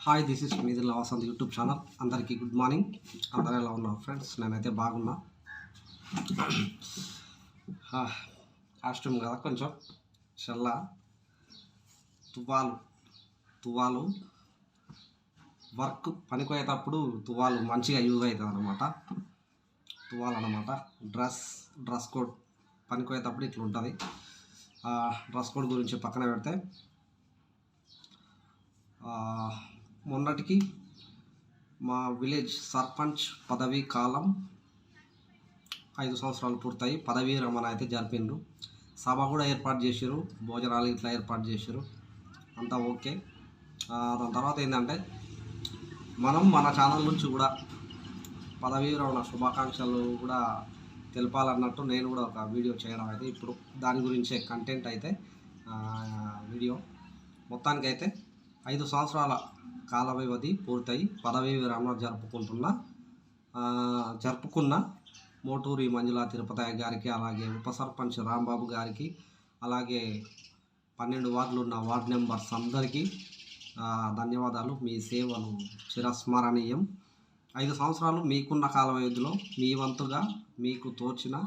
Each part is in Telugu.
హాయ్ దిస్ ఇస్ మీదిల్ వసంత్ యూట్యూబ్ ఛానల్ అందరికీ గుడ్ మార్నింగ్ అందరూ ఎలా ఉన్నారు ఫ్రెండ్స్ నేనైతే బాగున్నా. కాస్ట్యూమ్ కదా కొంచెం. చల్ల. తువ్వాలు తువ్వాలు వర్క్ పనికోయేటప్పుడు తువ్వాలు మంచిగా యూజ్ అవుతుంది అనమాట తువ్వాలు అనమాట డ్రెస్ డ్రెస్ కోడ్ పనికోయేటప్పుడు ఇట్లా ఉంటుంది డ్రెస్ కోడ్ గురించి పక్కన పెడితే మొన్నటికి మా విలేజ్ సర్పంచ్ పదవీ కాలం ఐదు సంవత్సరాలు పూర్తయి పదవీ రమణ అయితే జరిపిండ్రు. సభ కూడా ఏర్పాటు చేసారు భోజనాలు ఇట్లా ఏర్పాటు చేసారు అంతా ఓకే. దాని తర్వాత ఏంటంటే మనం మన ఛానల్ నుంచి కూడా పదవీ రమణ శుభాకాంక్షలు కూడా తెలపాలన్నట్టు నేను కూడా ఒక వీడియో చేయడం అయితే ఇప్పుడు దాని గురించే కంటెంట్ అయితే వీడియో. మొత్తానికైతే ఐదు సంవత్సరాల కాల వ్యవధి పూర్తయి పదవీ విరమణ జరుపుకుంటున్న జరుపుకున్న మోటూరి మంజులా తిరుపతి గారికి అలాగే ఉప సర్పంచ్ రాంబాబు గారికి అలాగే పన్నెండు వార్డులు ఉన్న వార్డు మెంబర్స్ అందరికీ ధన్యవాదాలు. మీ సేవలు చిరస్మరణీయం. ఐదు సంవత్సరాలు మీకున్న కాల వ్యవధిలో మీ వంతుగా మీకు తోచిన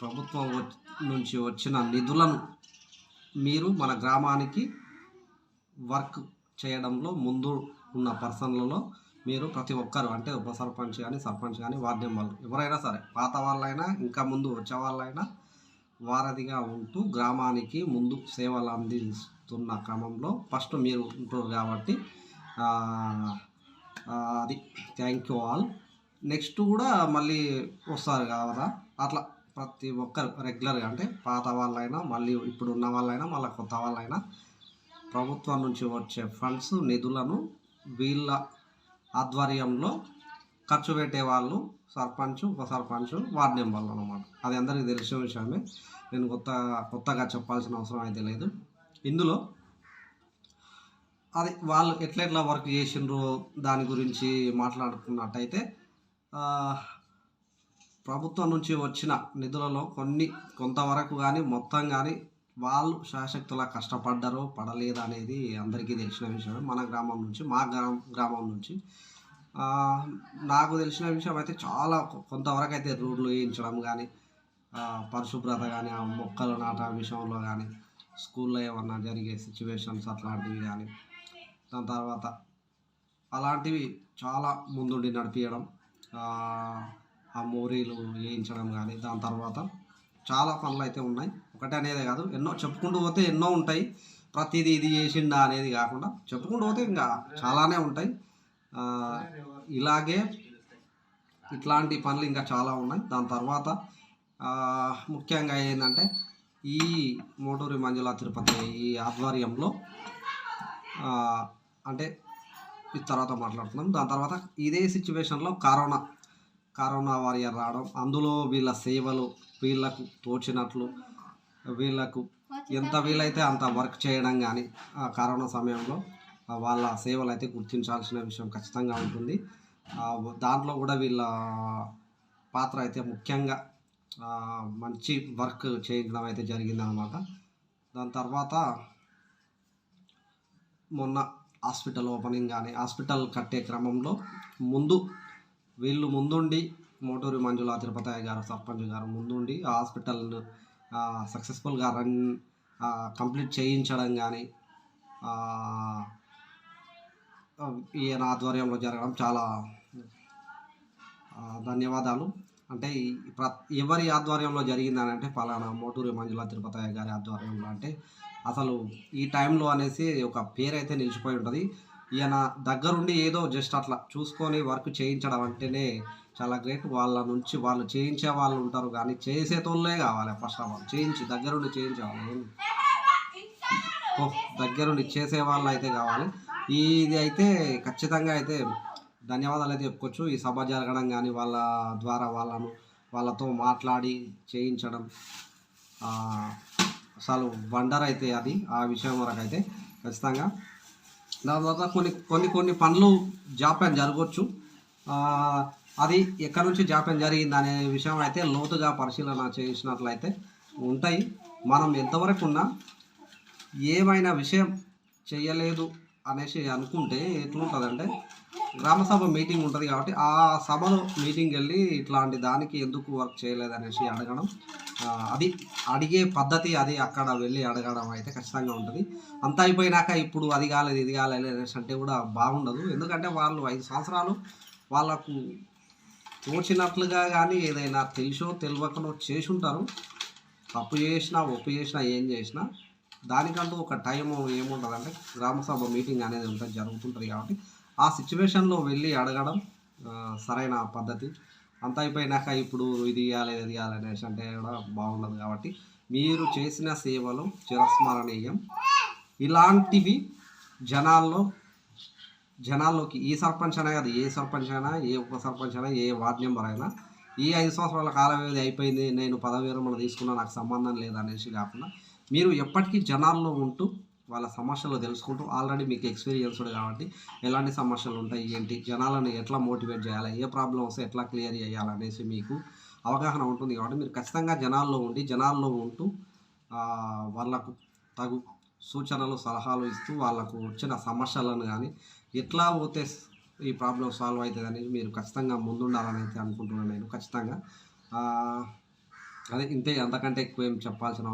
ప్రభుత్వం వ- నుంచి వచ్చిన నిధులను మీరు మన గ్రామానికి వర్క్ చేయడంలో ముందు ఉన్న పర్సన్లలో మీరు ప్రతి ఒక్కరు అంటే ఉప సర్పంచ్ కానీ సర్పంచ్ కానీ వార్డు మెంబర్లు ఎవరైనా సరే పాత వాళ్ళైనా ఇంకా ముందు వచ్చే వాళ్ళైనా వారధిగా ఉంటూ గ్రామానికి ముందు సేవలు అందిస్తున్న క్రమంలో ఫస్ట్ మీరు ఉంటారు కాబట్టి అది థ్యాంక్ యూ ఆల్ నెక్స్ట్ కూడా మళ్ళీ వస్తారు కదా? అట్లా ప్రతి ఒక్కరు రెగ్యులర్గా అంటే పాత వాళ్ళైనా మళ్ళీ ఇప్పుడు ఉన్న వాళ్ళైనా మళ్ళీ కొత్త వాళ్ళైనా ప్రభుత్వం నుంచి వచ్చే ఫండ్స్ నిధులను వీళ్ళ ఆధ్వర్యంలో ఖర్చు పెట్టే వాళ్ళు సర్పంచ్ ఉప సర్పంచ్ వార్డు మెంబర్లు అనమాట అది అందరికీ తెలిసిన విషయమే. నేను కొత్త కొత్తగా చెప్పాల్సిన అవసరం అయితే లేదు. ఇందులో అది వాళ్ళు ఎట్లా ఎట్లా వర్క్ చేసిండ్రో దాని గురించి మాట్లాడుకున్నట్టయితే ప్రభుత్వం నుంచి వచ్చిన నిధులలో కొన్ని కొంతవరకు కానీ మొత్తం కానీ వాళ్ళు శాశక్తులా కష్టపడ్డారో పడలేదా అనేది అందరికీ తెలిసిన విషయమే. మన గ్రామం నుంచి మా గ్రామం గ్రామం నుంచి. నాకు తెలిసిన విషయం అయితే చాలా కొంతవరకు అయితే రోడ్లు వేయించడం కానీ పరిశుభ్రత కానీ ఆ మొక్కలు నాట విషయంలో కానీ స్కూల్లో ఏమన్నా జరిగే సిచ్యువేషన్స్ అట్లాంటివి కానీ దాని తర్వాత అలాంటివి చాలా ముందుండి నడిపించడం ఆ మోరీలు వేయించడం కానీ దాని తర్వాత చాలా పనులు అయితే ఉన్నాయి. ఒకటే అనేది కాదు ఎన్నో చెప్పుకుంటూ పోతే ఎన్నో ఉంటాయి. ప్రతిదీ ఇది చేసిండా అనేది కాకుండా చెప్పుకుంటూ పోతే ఇంకా చాలానే ఉంటాయి. ఇలాగే ఇట్లాంటి పనులు ఇంకా చాలా ఉన్నాయి. దాని తర్వాత ముఖ్యంగా ఏంటంటే ఈ మోటూరి మంజుల తిరుపతి ఈ ఆధ్వర్యంలో అంటే ఈ తర్వాత మాట్లాడుతున్నాం. దాని తర్వాత ఇదే సిచ్యువేషన్లో కరోనా కరోనా వారియర్ రావడం అందులో వీళ్ళ సేవలు వీళ్ళకు తోచినట్లు వీళ్ళకు ఎంత వీలైతే అంత వర్క్ చేయడం కానీ ఆ కరోనా సమయంలో వాళ్ళ సేవలు అయితే గుర్తించాల్సిన విషయం ఖచ్చితంగా ఉంటుంది. దాంట్లో కూడా వీళ్ళ పాత్ర అయితే ముఖ్యంగా మంచి వర్క్ చేయించడం అయితే జరిగిందనమాట దాని తర్వాత మొన్న హాస్పిటల్ ఓపెనింగ్ కానీ హాస్పిటల్ కట్టే క్రమంలో ముందు వీళ్ళు ముందుండి మోటూరి మంజుల తిరుపతయ్య గారు సర్పంచ్ గారు ముందుండి ఆ హాస్పిటల్ సక్సెస్ఫుల్గా రన్ కంప్లీట్ చేయించడం కానీ ఈయన ఆధ్వర్యంలో జరగడం చాలా ధన్యవాదాలు. అంటే ప్ర- ఎవరి ఆధ్వర్యంలో జరిగిందని అంటే ఫలానా మోటూరి మంజుల తిరుపతయ్య గారి ఆధ్వర్యంలో అంటే అసలు ఈ టైంలో అనేసి ఒక పేరు అయితే నిలిచిపోయి ఉంటుంది. ఈయన దగ్గరుండి ఏదో జస్ట్ అట్లా చూసుకొని వర్క్ చేయించడం అంటేనే చాలా గ్రేట్. వాళ్ళ నుంచి వాళ్ళు చేయించే వాళ్ళు ఉంటారు కానీ చేసేతోళ్ళే కావాలి ఫస్ట్ ఆఫ్ ఆల్. చేయించి దగ్గరుండి చేయించే వాళ్ళు ఓ, దగ్గరుండి చేసే వాళ్ళు అయితే కావాలి. ఇది అయితే ఖచ్చితంగా అయితే ధన్యవాదాలు అయితే చెప్పుకోవచ్చు. ఈ సభ జరగడం కానీ వాళ్ళ ద్వారా వాళ్ళను వాళ్ళతో మాట్లాడి చేయించడం అసలు వండర్ అయితే అది ఆ విషయం వరకు అయితే ఖచ్చితంగా. దాని తర్వాత కొన్ని కొన్ని కొన్ని పనులు జాప్యం జరగవచ్చు అది ఎక్కడి నుంచి జాప్యం జరిగింది అనే విషయం అయితే లోతుగా పరిశీలన చేసినట్లయితే ఉంటాయి. మనం ఎంతవరకు ఉన్నా ఏమైనా విషయం చేయలేదు అనేసి అనుకుంటే ఎట్లుంటుందంటే గ్రామ సభ మీటింగ్ ఉంటుంది కాబట్టి ఆ సభలో మీటింగ్ వెళ్ళి ఇట్లాంటి దానికి ఎందుకు వర్క్ చేయలేదు అనేసి అడగడం అది అడిగే పద్ధతి అది అక్కడ వెళ్ళి అడగడం అయితే ఖచ్చితంగా ఉంటుంది. అంతా అయిపోయినాక ఇప్పుడు అది కాలేదు ఇది కాలేదు అనేసి అంటే కూడా బాగుండదు. ఎందుకంటే వాళ్ళు ఐదు సంవత్సరాలు వాళ్ళకు తోచినట్లుగా కానీ ఏదైనా తెలుసో తెలియకనో చేసి ఉంటారు తప్పు చేసినా ఒప్పు చేసినా ఏం చేసినా దానికంటూ ఒక టైం ఏముంటుందంటే గ్రామసభ మీటింగ్ అనేది ఉంటుంది జరుగుతుంటుంది కాబట్టి ఆ సిచ్యువేషన్లో వెళ్ళి అడగడం సరైన పద్ధతి. అంత అయిపోయినాక ఇప్పుడు ఇది ఇవ్వాలి ఇది ఇవ్వాలి అనేసి అంటే కూడా బాగుండదు కాబట్టి మీరు చేసిన సేవలు చిరస్మరణీయం. ఇలాంటివి జనాల్లో జనాల్లోకి ఈ సర్పంచ్ అనే కాదు ఏ సర్పంచ్ అయినా ఏ ఉప సర్పంచ్ అయినా ఏ వార్డ్ మెంబర్ అయినా ఈ ఐదు సంవత్సరాల కాల వ్యవధి అయిపోయింది నేను పదవి విరమణ తీసుకున్నా నాకు సంబంధం లేదు అనేసి కాకుండా మీరు ఎప్పటికీ జనాల్లో ఉంటూ వాళ్ళ సమస్యలు తెలుసుకుంటూ ఆల్రెడీ మీకు ఎక్స్పీరియన్స్ కాబట్టి ఎలాంటి సమస్యలు ఉంటాయి ఏంటి జనాలను ఎట్లా మోటివేట్ చేయాలి ఏ ప్రాబ్లం వస్తే ఎట్లా క్లియర్ చేయాలనేసి మీకు అవగాహన ఉంటుంది కాబట్టి మీరు ఖచ్చితంగా జనాల్లో ఉండి జనాల్లో ఉంటూ వాళ్ళకు తగు సూచనలు సలహాలు ఇస్తూ వాళ్ళకు వచ్చిన సమస్యలను కానీ ఎట్లా పోతే ఈ ప్రాబ్లం సాల్వ్ అవుతుంది అనేది మీరు ఖచ్చితంగా ముందుండాలని అయితే అనుకుంటున్నాను నేను ఖచ్చితంగా. అదే ఇంతే అంతకంటే ఎక్కువ ఏం చెప్పాల్సిన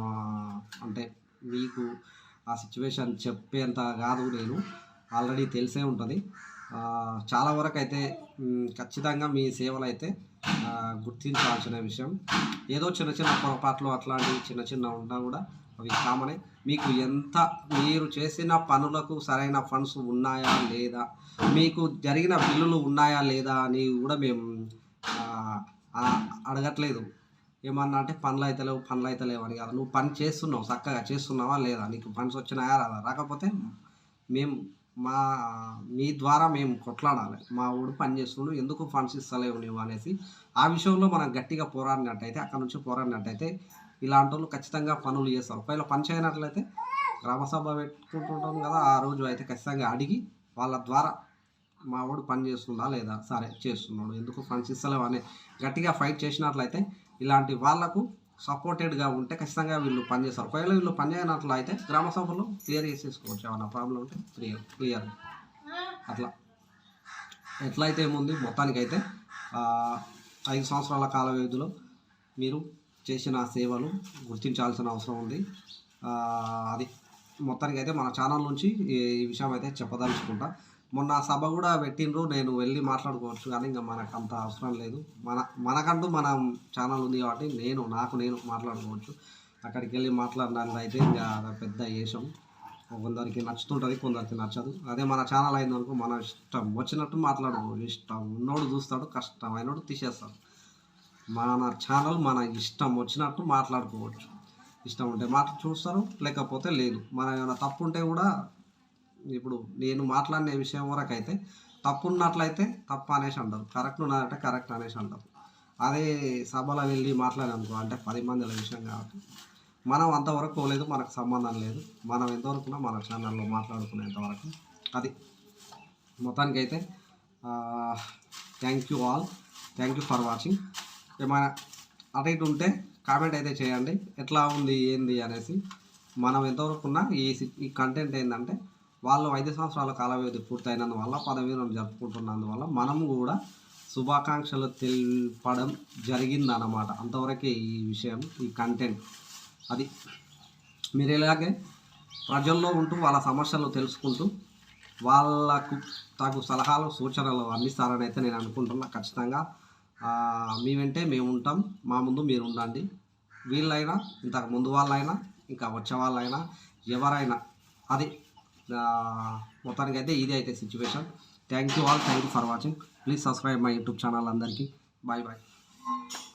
అంటే మీకు ఆ సిచ్యువేషన్ చెప్పేంత కాదు నేను. ఆల్రెడీ తెలిసే ఉంటుంది. చాలా వరకు అయితే ఖచ్చితంగా మీ సేవలు అయితే గుర్తించాల్సిన విషయం. ఏదో చిన్న చిన్న పొరపాట్లు అట్లాంటివి చిన్న చిన్న ఉన్నా కూడా అవి కామనే. మీకు ఎంత మీరు చేసిన పనులకు సరైన ఫండ్స్ ఉన్నాయా లేదా? మీకు జరిగిన బిల్లులు ఉన్నాయా లేదా అని కూడా మేము అడగట్లేదు. ఏమన్నా అంటే పనులు అయితే లేవు పనులు అయితే లేవు అని కాదు. నువ్వు పని చేస్తున్నావు చక్కగా చేస్తున్నావా లేదా? నీకు ఫండ్స్ వచ్చినాయా రాదా? రాకపోతే మేము మా మీ ద్వారా మేము కొట్లాడాలి. మా ఊడు పని చేస్తున్నాడు ఎందుకు ఫండ్స్ ఇస్తలేవు నువ్వు అనేసి. ఆ విషయంలో మనం గట్టిగా పోరాడినట్టయితే అక్కడ నుంచి పోరాడినట్టయితే ఇలాంటి వాళ్ళు ఖచ్చితంగా పనులు చేస్తారు. ఒకవేళ పని చేయనట్లయితే గ్రామసభ పెట్టుకుంటుంటాం కదా ఆ రోజు అయితే ఖచ్చితంగా అడిగి వాళ్ళ ద్వారా మా వాడు పని చేస్తుందా లేదా? సరే చేస్తున్నాడు. ఎందుకు ఫండ్స్ ఇస్తలేవు అని గట్టిగా ఫైట్ చేసినట్లయితే ఇలాంటి వాళ్ళకు సపోర్టెడ్గా ఉంటే ఖచ్చితంగా వీళ్ళు పనిచేస్తారు ఒకవేళ వీళ్ళు పనిచేయనట్లు అయితే గ్రామ సభలో క్లియర్ చేసేసుకోవచ్చు. ఏమన్నా ప్రాబ్లం ఉంటే క్లియర్ క్లియర్. అట్లా. ఎట్లయితే ఏముంది? మొత్తానికైతే ఐదు సంవత్సరాల కాల వ్యవధిలో మీరు చేసిన సేవలు గుర్తించాల్సిన అవసరం ఉంది. అది మొత్తానికి అయితే మన ఛానల్ నుంచి ఈ ఈ విషయం అయితే చెప్పదలుచుకుంటా. మొన్న సభ కూడా పెట్టిండ్రు నేను వెళ్ళి మాట్లాడుకోవచ్చు కానీ ఇంకా మనకు అంత అవసరం లేదు. మన మనకంటూ మన ఛానల్ ఉంది కాబట్టి నేను నాకు నేను మాట్లాడుకోవచ్చు. అక్కడికి వెళ్ళి మాట్లాడడానికి అయితే ఇంకా పెద్ద వేషం. కొందరికి నచ్చుతుంటుంది కొందరికి నచ్చదు. అదే మన ఛానల్ అయిందనుకో మన ఇష్టం వచ్చినట్టు మాట్లాడుకోవచ్చు ఇష్టం ఉన్నోడు చూస్తాడు కష్టమైనోడు తీసేస్తాడు. మన ఛానల్ మన ఇష్టం వచ్చినట్టు మాట్లాడుకోవచ్చు. ఇష్టం ఉంటే మాట చూస్తారు లేకపోతే లేదు. మన ఏమైనా తప్పు ఉంటే కూడా ఇప్పుడు నేను మాట్లాడిన విషయం వరకు అయితే తప్పు ఉన్నట్లయితే తప్పు అనేసి అంటారు. కరెక్ట్ ఉన్నదంటే కరెక్ట్ అనేసి అంటారు. అదే సభలో వెళ్ళి మాట్లాడాలనుకో అంటే పది మందిల విషయం కాబట్టి మనం అంతవరకు పోలేదు మనకు సంబంధం లేదు. మనం ఎంతవరకున్నా మన ఛానల్లో మాట్లాడుకునేంతవరకు అది అది. మొత్తానికైతే thank you all thank you for watching ఏమైనా అటు ఇటు ఉంటే కామెంట్ అయితే చేయండి. ఎట్లా ఉంది ఏంది అనేసి మనం ఎంతవరకు ఉన్నా ఈ ఈ కంటెంట్ ఏంటంటే వాళ్ళు ఐదు సంవత్సరాల కాల వ్యవధి పూర్తయినందువల్ల పదవీలను జరుపుకుంటున్నందువల్ల మనము కూడా శుభాకాంక్షలు తెలపడం జరిగిందన్నమాట. అంతవరకే ఈ విషయం ఈ కంటెంట్ అది మీరు ఇలాగే ప్రజల్లో ఉంటూ వాళ్ళ సమస్యలు తెలుసుకుంటూ వాళ్ళకు తగు సలహాలు సూచనలు అందిస్తారని అయితే నేను అనుకుంటున్నా. ఖచ్చితంగా ఆ, మీ వెంటే మేము ఉంటాం. మా ముందు మీరు ఉండండి. వీళ్ళైనా ఇంతకు ముందు వాళ్ళైనా ఇంకా వచ్చే వాళ్ళైనా ఎవరైనా అది మొత్తానికైతే ఇదే అయితే situation thank you all thank you for watching please subscribe my YouTube channel అందరికీ. Bye bye